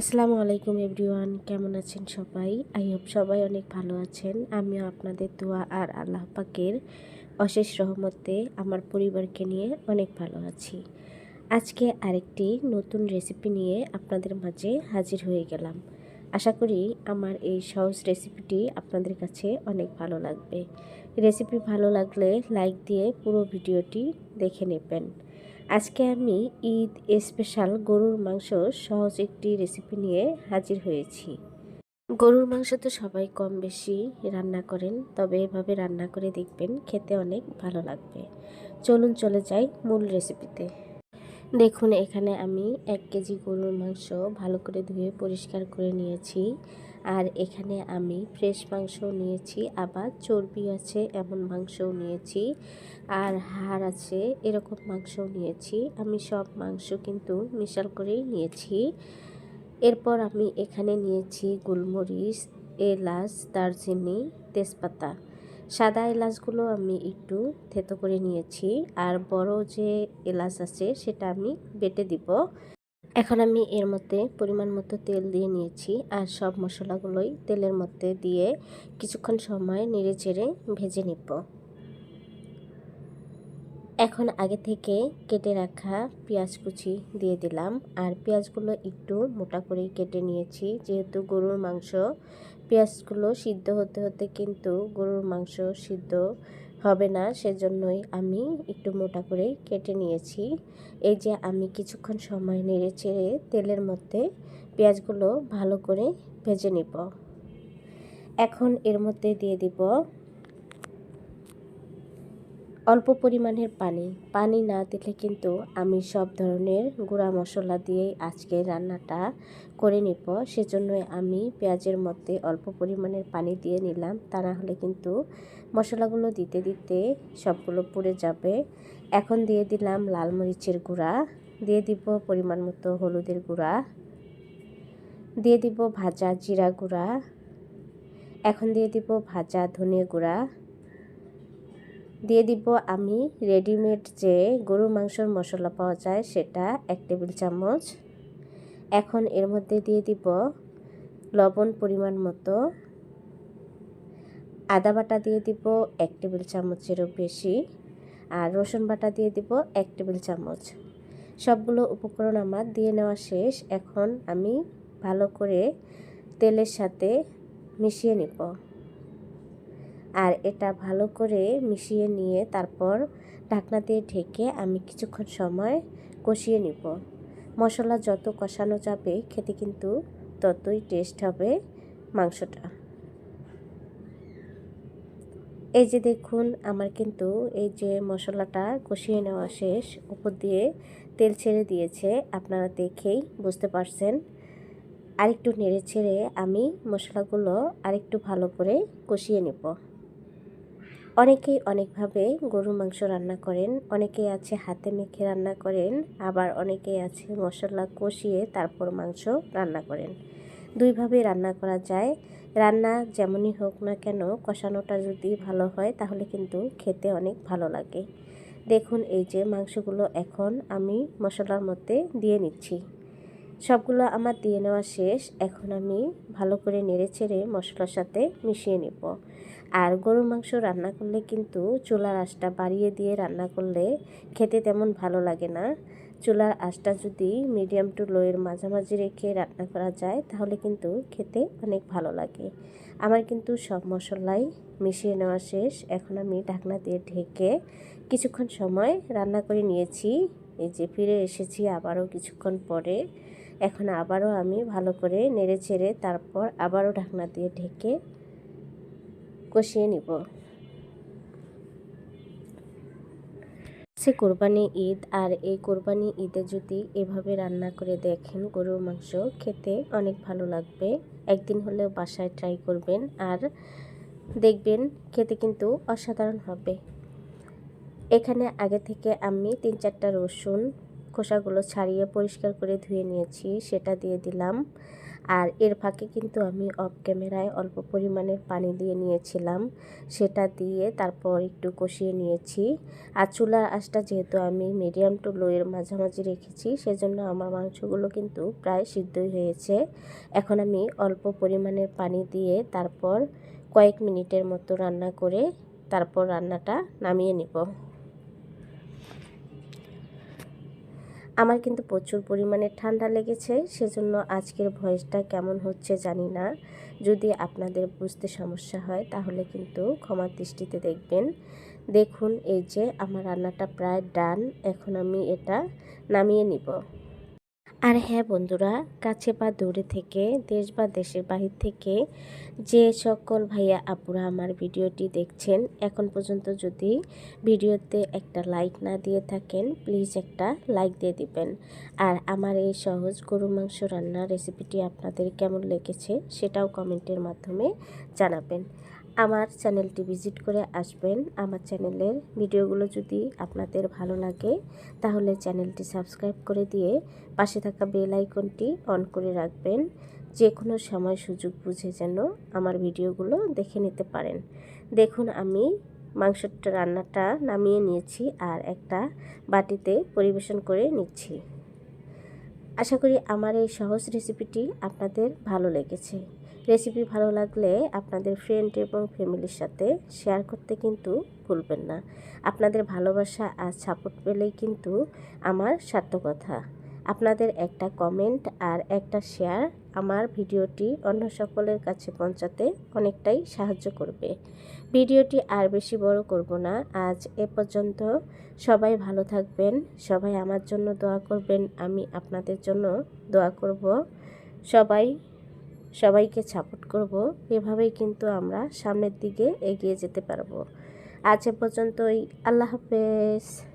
আসসালামু আলাইকুম এভরিওয়ান, কেমন আছেন সবাই? আই হোপ সবাই অনেক ভালো আছেন। আমিও আপনাদের দোয়া আর আল্লাহ পাকের অশেষ রহমতে আমার পরিবারকে নিয়ে অনেক ভালো আছি। আজকে আরেকটি নতুন রেসিপি নিয়ে আপনাদের মাঝে হাজির হয়ে গেলাম। আশা করি আমার এই সহজ রেসিপিটি আপনাদের কাছে অনেক ভালো লাগবে। রেসিপি ভালো লাগলে লাইক দিয়ে পুরো ভিডিওটি দেখে নেবেন। আজকে আমি ঈদ স্পেশাল গরুর মাংস সহজ একটি রেসিপি নিয়ে হাজির হয়েছি। গরুর মাংস তো সবাই কম বেশি রান্না করেন, তবে এভাবে রান্না করে দেখবেন খেতে অনেক ভালো লাগবে। চলুন চলে যাই মূল রেসিপিতে দেখুন, এখানে আমি এক কেজি গরুর মাংস ভালো করে ধুয়ে পরিষ্কার করে নিয়েছি। আর এখানে আমি ফ্রেশ মাংস নিয়েছি, আবার চর্বি আছে, এমন মাংসও নিয়েছি, আর হাড় আছে, এরকম মাংসও নিয়েছি। আমি সব মাংস কিন্তু মিশাল করেই নিয়েছি। এরপর আমি এখানে নিয়েছি গোলমরিচ, এলাচ, দারচিনি, তেজপাতা। সাদা এলাচগুলো আমি একটু থেতো করে নিয়েছি, আর বড় যে এলাচ আছে সেটা আমি বেটে দিব। এখন আমি এর মধ্যে পরিমাণ মতো তেল দিয়ে নিয়েছি আর সব মশলাগুলোই তেলের মধ্যে দিয়ে কিছুক্ষণ সময় নেড়ে চেড়ে ভেজে নিব। এখন আগে থেকে কেটে রাখা পেঁয়াজ কুচি দিয়ে দিলাম আর পেঁয়াজগুলো একটু মোটা করেই কেটে নিয়েছি। যেহেতু গরুর মাংস, পেঁয়াজগুলো সিদ্ধ হতে হতে কিন্তু গরুর মাংস সিদ্ধ হবে না, সেজন্যই আমি একটু মোটা করে কেটে নিয়েছি। এই যে আমি কিছুক্ষণ সময় নেড়ে চেড়ে তেলের মধ্যে পেঁয়াজগুলো ভালো করে ভেজে নিব। এখন এর মধ্যে দিয়ে দিব অল্প পরিমাণের পানি পানি না দিলে কিন্তু আমি সব ধরনের গুঁড়া মশলা দিয়েই আজকে রান্নাটা করে নিব। সেজন্যই আমি পেঁয়াজের মধ্যে অল্প পরিমাণের পানি দিয়ে নিলাম। তা না হলে কিন্তু মশলাগুলো দিতে দিতে সবগুলো পুড়ে যাবে। এখন দিয়ে দিলাম লাল মরিচের গুঁড়া, দিয়ে দিব পরিমাণ মতো হলুদের গুঁড়া, দিয়ে দিব ভাজা জিরা গুঁড়া, এখন দিয়ে দিব ভাজা ধনিয়া গুঁড়া দিয়ে দিব আমি রেডিমেড যে গরু মাংসর মশলা পাওয়া যায় সেটা এক টেবিল চামচ। এখন এর মধ্যে দিয়ে দিব লবণ পরিমাণ মতো। আদা বাটা দিয়ে দিব এক টেবিল চামচেরও বেশি আর রসুন বাটা দিয়ে দিব এক টেবিল চামচ। সবগুলো উপকরণ আমার দিয়ে নেওয়া শেষ। এখন আমি ভালো করে তেলের সাথে মিশিয়ে নিব। আর এটা ভালো করে মিশিয়ে নিয়ে তারপর ঢাকনা দিয়ে ঢেকে আমি কিছুক্ষণ সময় কষিয়ে নিব। মশলা যত কষানো যাবে, খেতে কিন্তু ততই টেস্ট হবে মাংসটা। এই যে দেখুন, আমার কিন্তু এই যে মশলাটা কষিয়ে নেওয়া শেষ, উপর দিয়ে তেল ছেড়ে দিয়েছে, আপনারা দেখেই বুঝতে পারছেন। আরেকটু নেড়ে ছেড়ে আমি মশলাগুলো আরেকটু ভালো করে কষিয়ে নেব। অনেকেই অনেকভাবে গরুর মাংস রান্না করেন, অনেকেই আছে হাতে মেখে রান্না করেন, আবার অনেকেই আছে মশলা কষিয়ে তারপর মাংস রান্না করেন। দুইভাবে রান্না করা যায়। রান্না যেমনই হোক না কেন, কষানোটা যদি ভালো হয় তাহলে কিন্তু খেতে অনেক ভালো লাগে। দেখুন, এই যে মাংসগুলো এখন আমি মশলার মধ্যে দিয়ে নিচ্ছি। সবগুলো আমার দিয়ে নেওয়া শেষ। এখন আমি ভালো করে নেড়ে ছেড়ে মশলার সাথে মিশিয়ে নেব। আর গরুর মাংস রান্না করলে কিন্তু চুলার আঁচটা বাড়িয়ে দিয়ে রান্না করলে খেতে তেমন ভালো লাগে না। চুলার আঁচটা যদি মিডিয়াম টু লোয়ের মাঝামাঝি রেখে রান্না করা যায়, তাহলে কিন্তু খেতে অনেক ভালো লাগে। আমার কিন্তু সব মশলাই মিশিয়ে নেওয়া শেষ। এখন আমি ঢাকনা দিয়ে ঢেকে কিছুক্ষণ সময় রান্না করে নিয়েছি। এই যে ফিরে এসেছি আবারও কিছুক্ষণ পরে। এখন আবারও আমি ভালো করে নেড়ে ছেড়ে তারপর আবারও ঢাকনা দিয়ে ঢেকে কষিয়ে নিব। সে কোরবানি ঈদ আর এই কোরবানি ঈদে যদি এভাবে রান্না করে দেখেন গরুর মাংস, খেতে অনেক ভালো লাগবে। একদিন হলেও বাসায় ট্রাই করবেন আর দেখবেন খেতে কিন্তু অসাধারণ হবে। এখানে আগে থেকে আমি তিন চারটা রসুন খোসাগুলো ছাড়িয়ে পরিষ্কার করে ধুয়ে নিয়েছি, সেটা দিয়ে দিলাম। আর এর ফাঁকে কিন্তু আমি অফ ক্যামেরায় অল্প পরিমাণের পানি দিয়ে নিয়েছিলাম। সেটা দিয়ে তারপর একটু কষিয়ে নিয়েছি। আর চুলার আঁচটা যেহেতু আমি মিডিয়াম টু লোয়ের মাঝামাঝি রেখেছি, সেজন্য আমার মাংসগুলো কিন্তু প্রায় সিদ্ধই হয়েছে। এখন আমি অল্প পরিমাণের পানি দিয়ে তারপর কয়েক মিনিটের মতো রান্না করে তারপর রান্নাটা নামিয়ে নিব। আমার কিন্তু প্রচুর পরিমাণে ঠান্ডা লেগেছে, সেজন্য আজকের ভয়েসটা কেমন হচ্ছে জানি না। যদি আপনাদের বুঝতে সমস্যা হয়, তাহলে কিন্তু ক্ষমার দৃষ্টিতে দেখবেন। দেখুন, এই যে আমার রান্নাটা প্রায় ডান, এখন আমি এটা নামিয়ে নিব। আর হ্যাঁ বন্ধুরা, কাছে বা দূরে থেকে, দেশ বা দেশের বাহির থেকে যে সকল ভাইয়া আপুরা আমার ভিডিওটি দেখছেন, এখন পর্যন্ত যদি ভিডিওতে একটা লাইক না দিয়ে থাকেন প্লিজ একটা লাইক দিয়ে দিবেন। আর আমার এই সহজ গরু মাংস রান্নার রেসিপিটি আপনাদের কেমন লেগেছে, সেটাও কমেন্টের মাধ্যমে জানাবেন। আমার চ্যানেলটি ভিজিট করে আসবেন। আমার চ্যানেলের ভিডিওগুলো যদি আপনাদের ভালো লাগে, তাহলে চ্যানেলটি সাবস্ক্রাইব করে দিয়ে পাশে থাকা বেল আইকনটি অন করে রাখবেন। যে কোনো সময় সুযোগ বুঝে যেন আমার ভিডিওগুলো দেখে নিতে পারেন। দেখুন, আমি মাংসটা, রান্নাটা নামিয়ে নিয়েছি আর একটা বাটিতে পরিবেশন করে নিচ্ছি। আশা করি আমার এই সহজ রেসিপিটি আপনাদের ভালো লেগেছে। রেসিপি ভালো লাগলে আপনাদের ফ্রেন্ড এবং ফ্যামিলির সাথে শেয়ার করতে কিন্তু ভুলবেন না। আপনাদের ভালোবাসা আর সাপোর্ট পেলেই কিন্তু আমার সার্থকতা। আপনাদের একটা কমেন্ট আর একটা শেয়ার আমার ভিডিওটি অন্য সকলের কাছে পৌঁছাতে অনেকটাই সাহায্য করবে। ভিডিওটি আর বেশি বড় করব না। আজ এ পর্যন্ত সবাই ভালো থাকবেন। সবাই আমার জন্য দোয়া করবেন। আমি আপনাদের জন্য দোয়া করব। সবাই সবাইকে সাপোর্ট করব। এভাবেই কিন্তু আমরা সামনের দিকে এগিয়ে যেতে পারব। আজ পর্যন্তই। আল্লাহ হাফেজ।